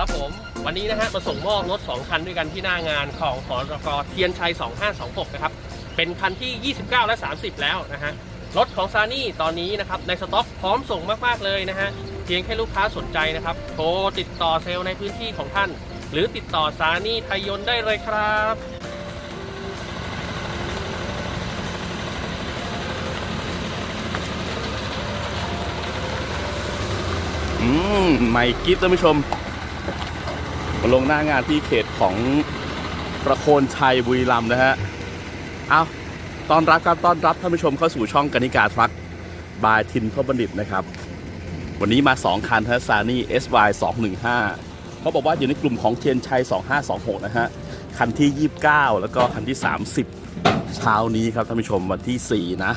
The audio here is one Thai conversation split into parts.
ครับผมวันนี้นะฮะมาส่งมอบรถ 2 คันด้วยกันที่หน้างานของหอรกเทียนชัย 2526 นะครับ เป็นคันที่ 29 และ 30 แล้วนะฮะรถของซานี่ตอนนี้นะครับในสต็อกพร้อมส่งมากๆเลยนะฮะเพียงแค่ลูกค้าสนใจนะครับโทรติดต่อเซลล์ในพื้นที่ของท่าน หรือติดต่อซานี่ไทยยนได้เลยครับอืมใหม่กิฟต์ท่านผู้ชม ลงหน้างานที่เขตของประโคนชัยบุรีรัมย์นะฮะ เอาตอนรับครับต้อนรับท่านผู้ชมเข้าสู่ช่องกนิกาทรัคบายทินพบัณฑิตนะครับ วันนี้มา 2 คันฮะซานี่ SY 215เขาบอกว่าอยู่ในกลุ่มของเทียนชัย 2526 นะฮะ คันที่ 29 แล้วก็คันที่ 30 เช้านี้ครับท่านผู้ชมวันที่ 4 นะ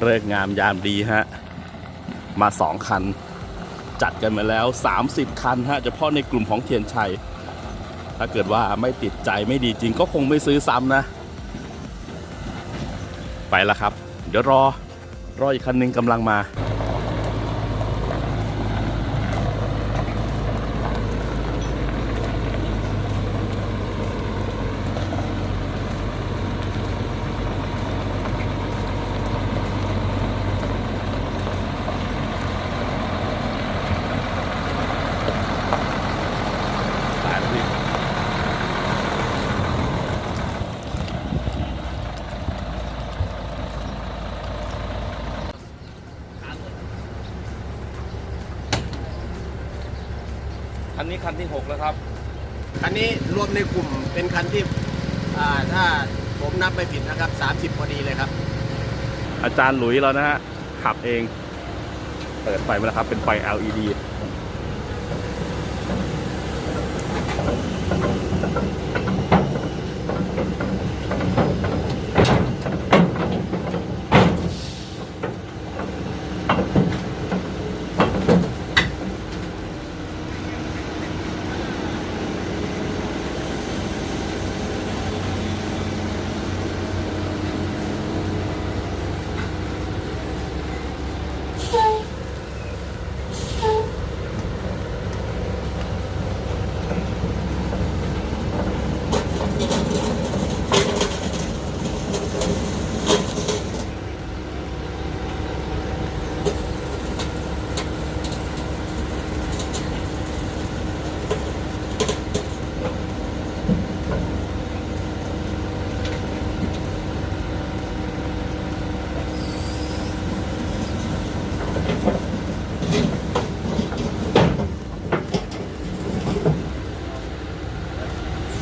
เลิกงามยามดีฮะ มา 2 คัน จัดกันมาแล้ว 30 คันฮะเฉพาะในกลุ่มของเทียนชัย ถ้าเกิดว่าไม่ติดใจไม่ดีจริงก็คงไม่ซื้อซ้ำนะ ไปละครับ เดี๋ยวรอ รออีกคันหนึงกำลังมา นนี้คันที่ 6 แล้วครับ คันนี้รวมในกลุ่มเป็นคันที่อ่าถ้าผมนับไม่ผิดนะครับ 30 พอดีเลยครับ อาจารย์หลุยแล้วนะฮะขับเอง เปิดไฟมาแล้วครับ เป็นไฟ LED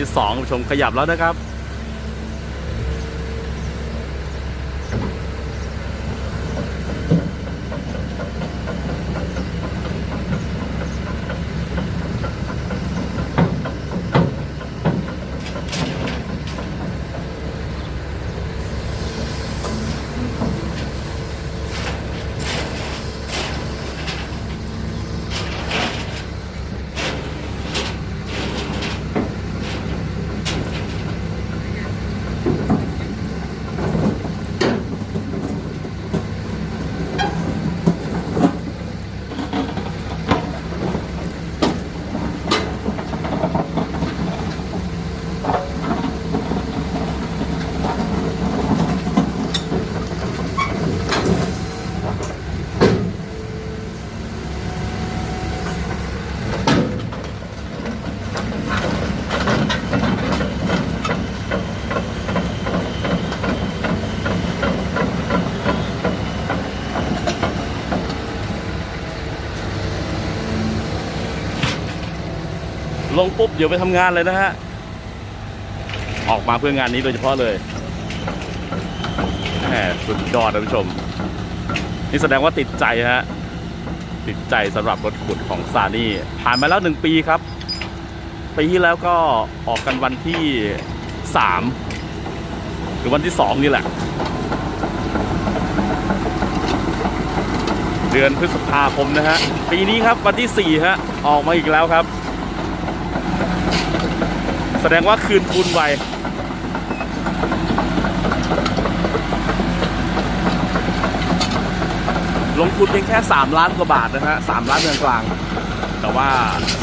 ที่2ผู้ชมขยับแล้วนะครับ ลงปุ๊บเดี๋ยวไปทำงานเลยนะฮะ ออกมาเพื่องานนี้โดยเฉพาะเลยแหมสุดยอดท่านผู้ชม นี่แสดงว่าติดใจฮะ ติดใจสำหรับรถขุดของซานี่ ผ่านมาแล้วหนึ่งปีครับ ปีที่แล้วก็ออกกันวันที่สามหรือวันที่สองนี่แหละ เดือนพฤษภาคมนะฮะ ปีนี้ครับวันที่สี่ฮะ ออกมาอีกแล้วครับ แสดงว่าคืนทุนไวลงทุนเพียงแค่ 3 ล้านกว่าบาทนะฮะ3ล้านเงินกลาง แต่ว่า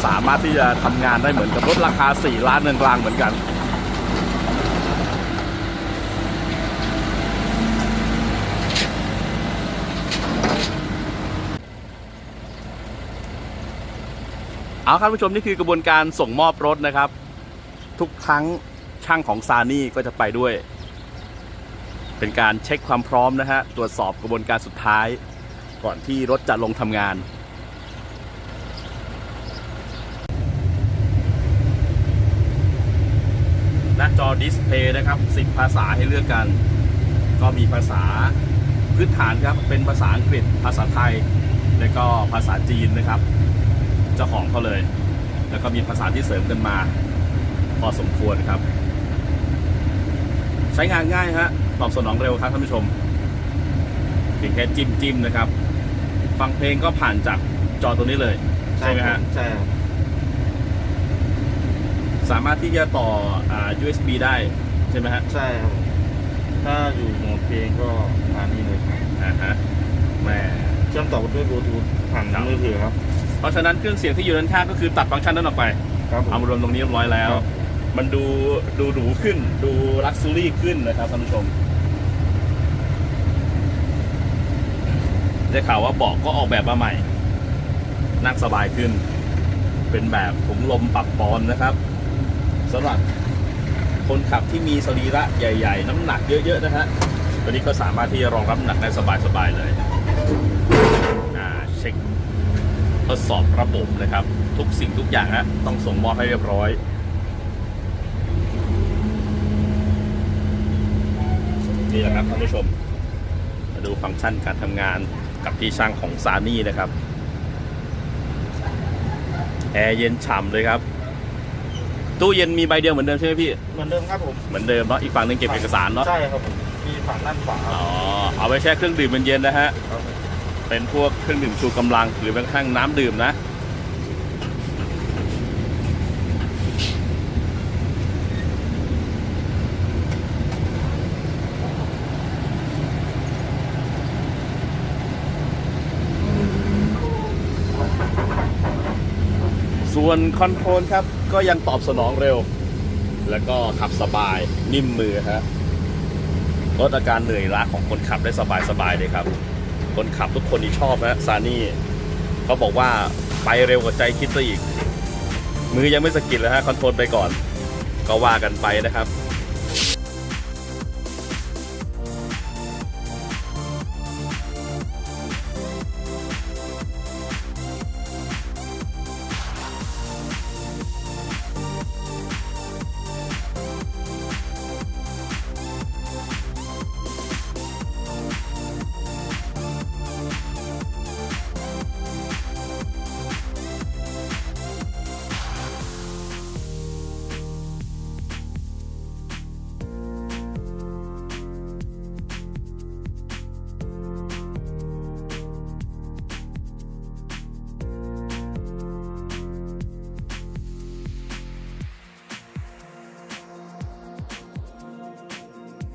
สามารถที่จะทำงานได้เหมือนกับรถราคา 4 ล้านเงินกลางเหมือนกันเอาครับผู้ชมนี่คือกระบวนการส่งมอบรถนะครับ ทุกครั้งช่างของซานี่ก็จะไปด้วย เป็นการเช็คความพร้อมนะฮะ ตรวจสอบกระบวนการสุดท้าย ก่อนที่รถจะลงทำงานหน้าจอดิสเพย์นะครับ 10 ภาษาให้เลือกกัน ก็มีภาษาพื้นฐานครับ เป็นภาษาอังกฤษ ภาษาไทย และก็ภาษาจีนนะครับ เจ้าของเขาเลย แล้วก็มีภาษาที่เสริมกันมา พอสมควรครับ ใช้งานง่ายฮะตอบสนองเร็วครับท่านผู้ชมเพียงแค่จิ้มจิ้มนะครับ ฟังเพลงก็ผ่านจากจอตัวนี้เลย ใช่ไหมฮะใช่ครับสามารถที่จะต่ออ่า USB ได้ใช่ไหมฮะใช่ครับถ้าอยู่โหมดเพลงก็ผ่านนี้เลยครับอ่าฮะแหมเชื่อมต่อด้วยบลูทูธผ่านครับมือถือครับ เพราะฉะนั้นเครื่องเสียงที่อยู่ด้านข้างก็คือตัดฟังก์ชันนั้นออกไปครับผมเอามารวมตรงนี้เรียบร้อยแล้วครับ มันดูดูหรูขึ้น ดูลักซ์ซูรี่ขึ้นนะครับท่านผู้ชม ได้ข่าวว่าเบาะก็ออกแบบมาใหม่ นั่งสบายขึ้น เป็นแบบถุงลมปรับปอนนะครับสำหรับคนขับที่มีสรีระใหญ่ ๆ น้ำหนักเยอะๆนะฮะตัวนี้ก็สามารถที่จะรองรับน้ำหนักได้สบายๆเลยอ่าเช็คทดสอบระบบนะครับ ทุกสิ่งทุกอย่างฮะต้องส่งมอบให้เรียบร้อย นี่แหละครับท่านผู้ชม มาดูฟังก์ชันการทำงานกับที่ช่างของซานี่นะครับ แอร์เย็นฉ่ำเลยครับ ตู้เย็นมีใบเดียวเหมือนเดิมใช่ไหมพี่ เหมือนเดิมครับผม เหมือนเดิมเนาะอีกฝั่งหนึงเก็บเอกสารเนาะ ใช่ครับผมมีฝั่งด้านขวาอ๋อ เอาไว้แช่เครื่องดื่มเย็นๆนะฮะ ครับผมเป็นพวกเครื่องดื่มชูกำลังหรือแม้กระทั่งน้ำดื่มนะ ส่วนคอนโทรลครับ ก็ยังตอบสนองเร็ว แล้วก็ขับสบายนิ่มมือฮะลดอาการเหนื่อยล้าของคนขับได้สบายๆเลยครับ คนขับทุกคนที่ชอบนะซานี่เขาบอกว่าไปเร็วกว่าใจคิดซะอีก มือยังไม่สกิดเลยฮะคอนโทรลไปก่อน ก็ว่ากันไปนะครับ